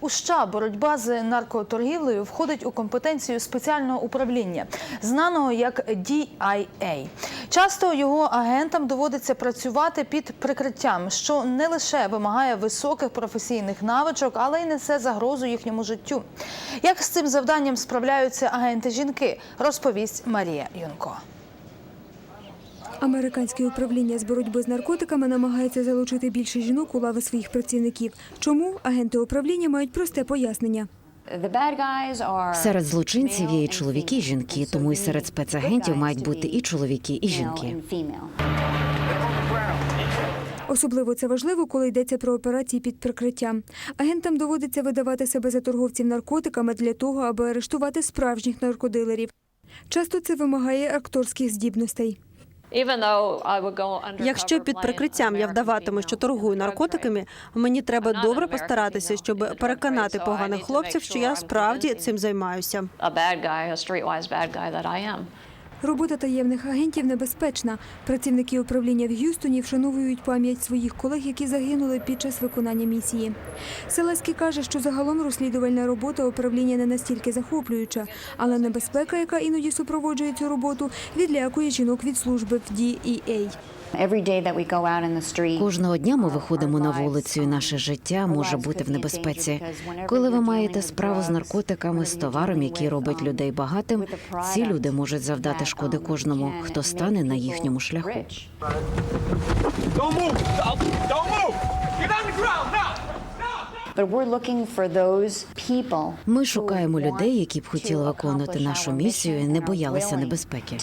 У США боротьба з наркоторгівлею входить у компетенцію спеціального управління, знаного як DIA. Часто його агентам доводиться працювати під прикриттям, що не лише вимагає високих професійних навичок, але й несе загрозу їхньому життю. Як з цим завданням справляються агенти жінки, розповість Марія Юнко. Американське управління з боротьби з наркотиками намагається залучити більше жінок у лави своїх працівників. Чому агенти управління мають просте пояснення? Серед злочинців є і чоловіки, і жінки, тому і серед спецагентів мають бути і чоловіки, і жінки. Особливо це важливо, коли йдеться про операції під прикриттям. Агентам доводиться видавати себе за торговців наркотиками для того, аби арештувати справжніх наркодилерів. Часто це вимагає акторських здібностей. Якщо під прикриттям я вдаватиму, що торгую наркотиками, мені треба добре постаратися, щоб переконати поганих хлопців, що я справді цим займаюся. Робота таємних агентів небезпечна. Працівники управління в Г'юстоні вшановують пам'ять своїх колег, які загинули під час виконання місії. Селеський каже, що загалом розслідувальна робота управління не настільки захоплююча, але небезпека, яка іноді супроводжує цю роботу, відлякує жінок від служби в DEA. Кожного дня ми виходимо на вулицю, і наше життя може бути в небезпеці. Коли ви маєте справу з наркотиками, з товаром, який робить людей багатим, ці люди можуть завдати шкоди кожному, хто стане на їхньому шляху. Ми шукаємо людей, які б хотіли виконувати нашу місію і не боялися небезпеки.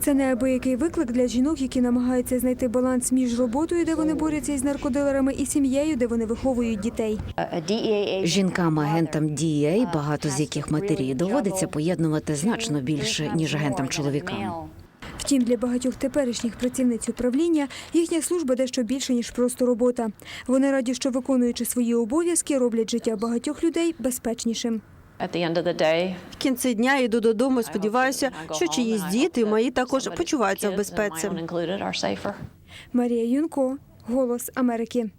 Це неабиякий виклик для жінок, які намагаються знайти баланс між роботою, де вони борються із наркодилерами, і сім'єю, де вони виховують дітей. Жінкам, агентам DEA, багато з яких матері, доводиться поєднувати значно більше ніж агентам чоловікам. Втім, для багатьох теперішніх працівниць управління їхня служба дещо більше ніж просто робота. Вони раді, що виконуючи свої обов'язки, роблять життя багатьох людей безпечнішим. At the end of the day, В кінці дня йду додому. і Сподіваюся, що чиїсь діти мої також почуваються в безпеці. included, are safer. Марія Юнко, Голос Америки.